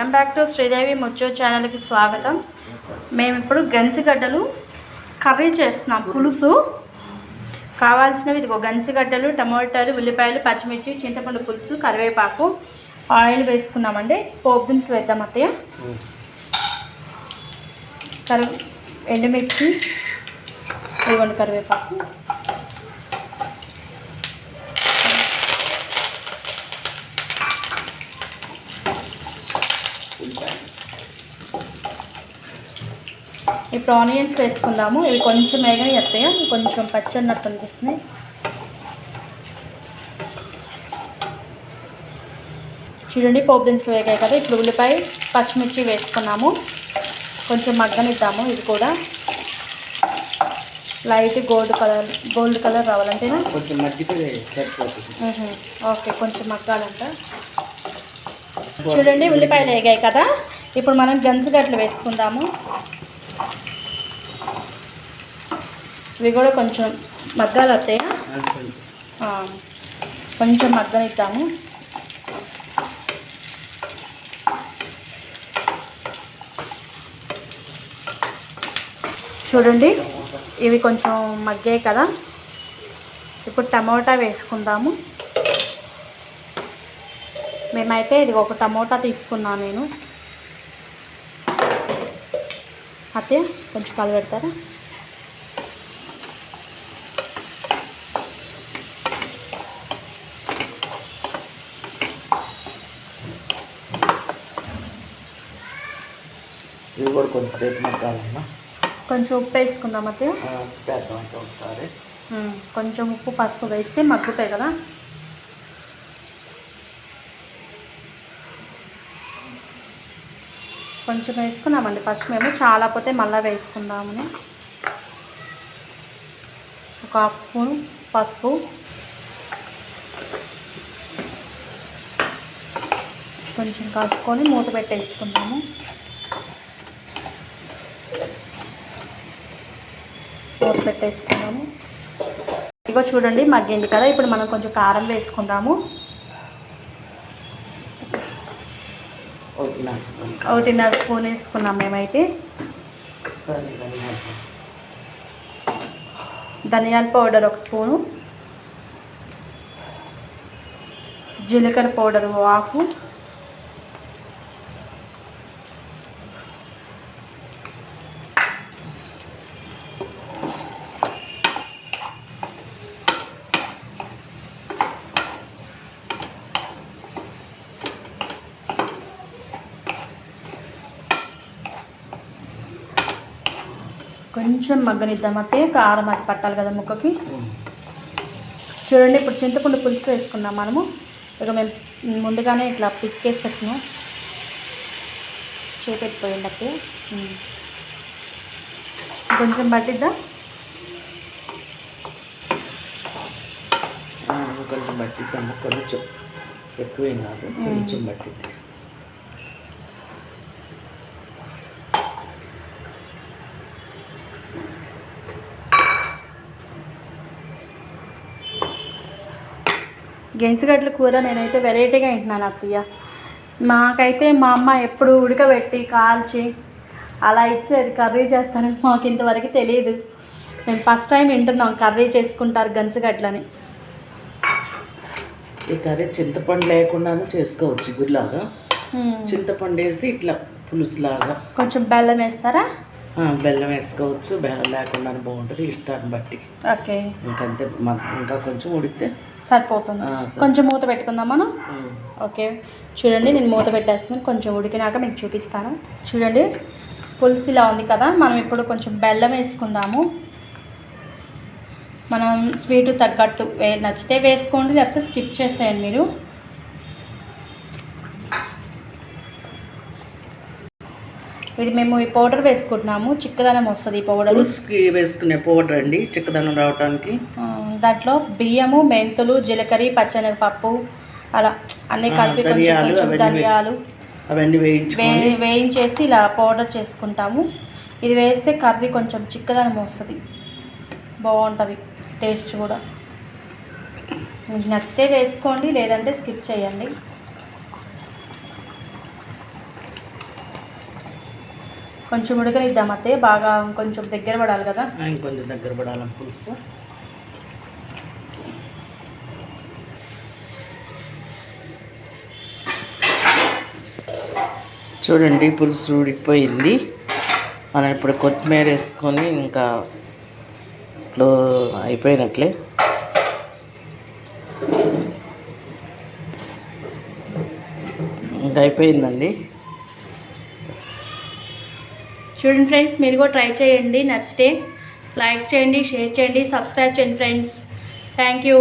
Welcome back to Sridevi ముచ్చో ఛానల్కి స్వాగతం. మేము ఇప్పుడు గంజిగడ్డలు కర్రీ చేస్తున్నాం. పులుసు కావాల్సినవి ఇదిగో గంజిగడ్డలు టమోటాలు ఉల్లిపాయలు పచ్చిమిర్చి చింతపండు పులుసు కరివేపాకు ఆయిల్ వేసుకున్నామండి. పోపు దినుసులు వేద్దాం అత్తయ్య. కరి ఎండుమిర్చి ఇదిగోండి కరివేపాకు. ఇప్పుడు ఆనియన్స్ వేసుకుందాము. ఇవి కొంచెం వేగని ఎత్తాయి. కొంచెం పచ్చన్నట్టు అనిపిస్తున్నాయి చూడండి పోపు దినుసులు వేగాయి కదా. ఇప్పుడు ఉల్లిపాయ పచ్చిమిర్చి వేసుకున్నాము. కొంచెం మగ్గనిద్దాము. ఇది కూడా light gold colour gold colour రావాలంటేనా? కొంచెం మగ్గితే. ఓకే కొంచెం మగ్గాలంట. చూడండి ఉల్లిపాయలు వేగాయి కదా. ఇప్పుడు మనం గంజుగడ్డలు వేసుకుందాము. ఇవి కూడా కొంచెం మగ్గాలు వస్తాయా కొంచెం. మగ్గనిద్దాము. చూడండి ఇవి కొంచెం మగ్గాయి కదా. ఇప్పుడు టమోటా వేసుకుందాము. మేమైతే ఇది ఒక టమోటా తీసుకున్నాను నేను. అయితే కొంచెం కలు ఇవి కూడా కొంచెంసేపు మగ్గాలన్నా కొంచెం ఉప్పు వేసుకుందాం అయితే అంటే ఒకసారి కొంచెం ఉప్పు పసుపు వేస్తే మగ్గుతాయి కదా. కొంచెం వేసుకున్నామండి ఫస్ట్ మేము చాలా పోతే మళ్ళీ వేసుకుందామని. ఒక హాఫ్ స్పూన్ పసుపు. కొంచెం కలుపుకొని మూత పెట్టేసుకుందాము. మూత పెట్టేసుకున్నాము. ఇగో చూడండి మగ్గింది కదా. ఇప్పుడు మనం కొంచెం కారం వేసుకుందాము. ఒకటిన్నర స్పూన్ వేసుకున్నాం మేమైతే. సరే ధనియాలు ధనియాల పౌడర్ ఒక స్పూను. జీలకర్ర పౌడర్ హాఫ్. కొంచెం మగ్గనిద్దాం అయితే కారం అది పట్టాలి కదా ముక్కకి. చూడండి ఇప్పుడు చింతపండు పులుసు వేసుకున్నాం మనము. ఇక మేము ముందుగానే ఇట్లా పిసికేసి పెట్టినాం. చేపెట్టిపోయింది అప్పుడే ఉమ్. కొంచెం పట్టిద్దా? కొంచెం పట్టిద్దాము కొంచెం ఎక్కువేం కాదు కొంచెం పట్టిద్ది. గెంచిగడ్డల కూర నేనైతే వెరైటీగా వింటున్నాను అత్తయ్య. మాకైతే మా అమ్మ ఎప్పుడు ఉడకబెట్టి కాల్చి అలా ఇచ్చేది కర్రీ చేస్తారని మాకు ఇంతవరకు తెలియదు మేము ఫస్ట్ టైం వింటున్నాం కర్రీ చేసుకుంటారు గంచగడ్డలని ఈ కర్రీ చింతపండు లేకుండాను చేసుకోవచ్చు గురిలాగా. చింతపండు వేసి ఇట్లా పులుసులాగా. కొంచెం బెల్లం వేస్తారా? బెల్లం వేసుకోవచ్చు. బెల్లం లేకుండా బాగుంటుంది ఇష్టాన్ని బట్టి. ఓకే. ఇంకంతే ఇంకా కొంచెం ఉడికితే సరిపోతుంది. కొంచెం మూత పెట్టుకుందాం మనం. ఓకే. చూడండి నేను మూత పెట్టేస్తున్నాను. కొంచెం ఉడికినాక మీకు చూపిస్తాను. చూడండి పులుసు ఇలా ఉంది కదా. మనం ఇప్పుడు కొంచెం బెల్లం వేసుకుందాము. మనం స్వీట్ తగ్గట్టు నచ్చితే వేసుకోండి లేకపోతే స్కిప్ చేసేయండి మీరు. ఇది మేము ఈ పౌడర్ వేసుకుంటున్నాము. చిక్కదనం వస్తుంది ఈ పౌడర్. పులుసుకి వేసుకునే పౌడర్ అండి చిక్కదనం రావడానికి దాంట్లో బియ్యము మెంతులు జీలకర్ర పచ్చనగపప్పు అలా అన్నీ కలిపి కొంచెం ధనియాలు కొంచెం అవన్నీ ధనియాలు వేయించేసి ఇలా పౌడర్ చేసుకుంటాము. ఇది వేస్తే కర్రీ కొంచెం చిక్కదనం వస్తుంది. బాగుంటుంది టేస్ట్ కూడా. మీకు నచ్చితే వేసుకోండి లేదంటే స్కిప్ చేయండి. కొంచెం ఉడకనిద్దాం అత్తే బాగా కొంచెం దగ్గర పడాలి కదా. ఇంకొంచెం దగ్గర పడాలని పులుసు చూడండి పులుసు ఉడికిపోయింది. మనం ఇప్పుడు కొత్తిమీర వేసుకొని ఇంకా క్లో అయిపోయినట్లే. ఇంకా అయిపోయిందండి. చూడండి ఫ్రెండ్స్ మీరు కూడా ట్రై చేయండి. నచ్చితే లైక్ చేయండి షేర్ చేయండి సబ్స్క్రైబ్ చేయండి ఫ్రెండ్స్. Thank you.